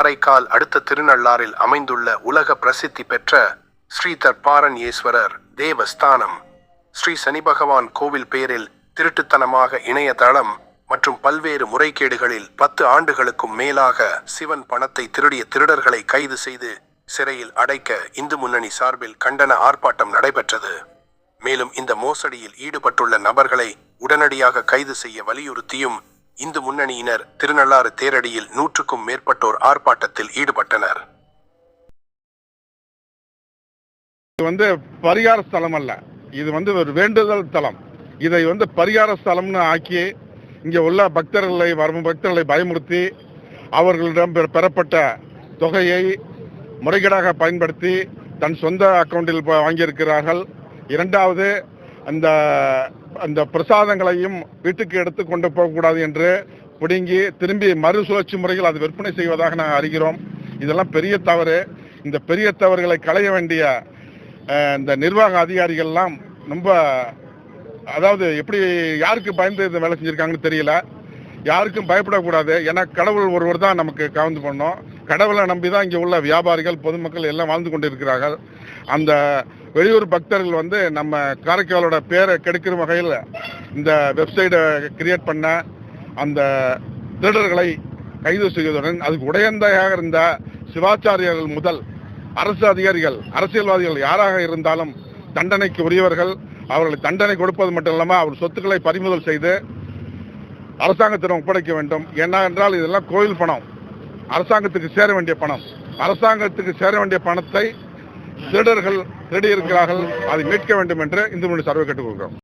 காரைக்கால் அடுத்த திருநள்ளாறில் அமைந்துள்ள உலக பிரசித்தி பெற்ற ஸ்ரீ தற்பாரன் ஈஸ்வரர் தேவஸ்தானம். ஸ்ரீ சனி பகவான் கோவில் பெயரில் திருட்டுத்தனமாக இணையதளம் மற்றும் பல்வேறு முறைகேடுகளில் பத்து ஆண்டுகளுக்கும் மேலாக சிவன் பணத்தை திருடிய திருடர்களை கைது செய்து சிறையில் அடைக்க இந்து முன்னணி சார்பில் கண்டன ஆர்ப்பாட்டம் நடைபெற்றது. மேலும் இந்த மோசடியில் ஈடுபட்டுள்ள நபர்களை உடனடியாக கைது செய்ய வலியுறுத்தியும் இந்து முன்னணியினர் திருநள்ளாறு தேரடியில் நூற்றுக்கும் மேற்பட்டோர் ஆர்ப்பாட்டத்தில் ஈடுபட்டனர். இது வந்து பரிகார ஸ்தலம் அல்ல. இது வந்து ஒரு வேண்டுதல் தலம். இதை வந்து பரிகார ஸ்தலம்னு ஆக்கி இங்கே உள்ள பக்தர்களை வரும் பக்தர்களை பயமுறுத்தி அவர்களிடம் பெற- பெறப்பட்ட தொகையை முறைகேடாக பயன்படுத்தி தன் சொந்த அக்கௌண்டில் வாங்கியிருக்கிறார்கள். இரண்டாவது அந்த அந்த பிரசாதங்களையும் வீட்டுக்கு எடுத்து கொண்டு போகக்கூடாது என்று பிடுங்கி திரும்பி மறுசுழற்சி முறையில் அது விற்பனை செய்வதாக நாங்கள் அறிகிறோம். இதெல்லாம் பெரிய தவறு. இந்த பெரிய தவறுகளை களைய வேண்டிய இந்த நிர்வாக அதிகாரிகள்லாம் ரொம்ப அதாவது எப்படி யாருக்கு பயந்து இந்த வேலை செஞ்சுருக்காங்கன்னு தெரியல. யாருக்கும் பயப்படக்கூடாது. ஏன்னா கடவுள் ஒருவர் தான் நமக்கு கவர்ந்து பண்ணோம் கடவுளை நம்பி தான் இங்கே உள்ள வியாபாரிகள் பொதுமக்கள் எல்லாம் வாழ்ந்து கொண்டிருக்கிறார்கள். அந்த வெளியூர் பக்தர்கள் வந்து நம்ம காரைக்காலோட பேரை கெடுக்கிற வகையில் இந்த வெப்சைட்டை கிரியேட் பண்ண அந்த திருடர்களை கைது செய்வதுடன் அதுக்கு உடையந்தையாக இருந்த சிவாச்சாரியர்கள் முதல் அரசு அதிகாரிகள் அரசியல்வாதிகள் யாராக இருந்தாலும் தண்டனைக்கு உரியவர்கள். அவர்களை தண்டனை கொடுப்பது மட்டும் இல்லாமல் அவர் சொத்துக்களை பறிமுதல் செய்து அரசாங்கத்திடம் ஒப்படைக்க வேண்டும். என்ன என்றால் இதெல்லாம் கோயில் பணம். அரசாங்கத்துக்கு சேர வேண்டிய பணம். அரசாங்கத்துக்கு சேர வேண்டிய பணத்தை திருடர்கள் திருடி இருக்கிறார்கள். அதை மீட்க வேண்டும் என்று இந்து மொழி சர்வை கேட்டுக்கொள்கிறோம்.